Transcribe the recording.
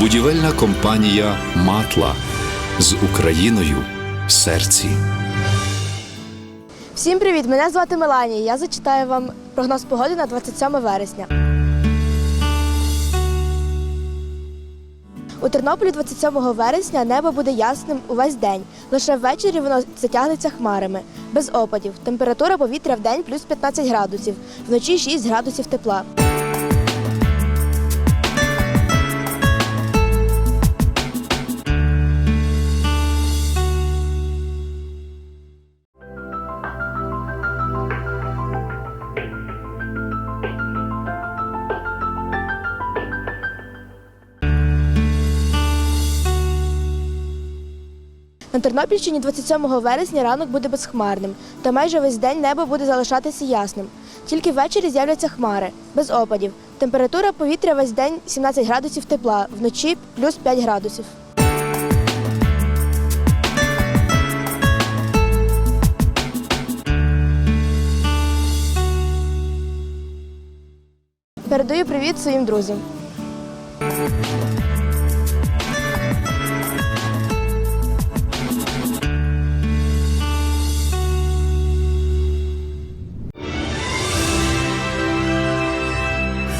Будівельна компанія Матла з Україною в серці. Всім привіт! Мене звати Меланія. Я зачитаю вам прогноз погоди на 27 вересня. У Тернополі 27 вересня небо буде ясним увесь день. Лише ввечері воно затягнеться хмарами, без опадів. Температура повітря в день плюс 15 градусів, вночі 6 градусів тепла. На Тернопільщині 27 вересня ранок буде безхмарним, та майже весь день небо буде залишатися ясним. Тільки ввечері з'являться хмари, без опадів. Температура повітря весь день 17 градусів тепла, вночі плюс 5 градусів. Передаю привіт своїм друзям.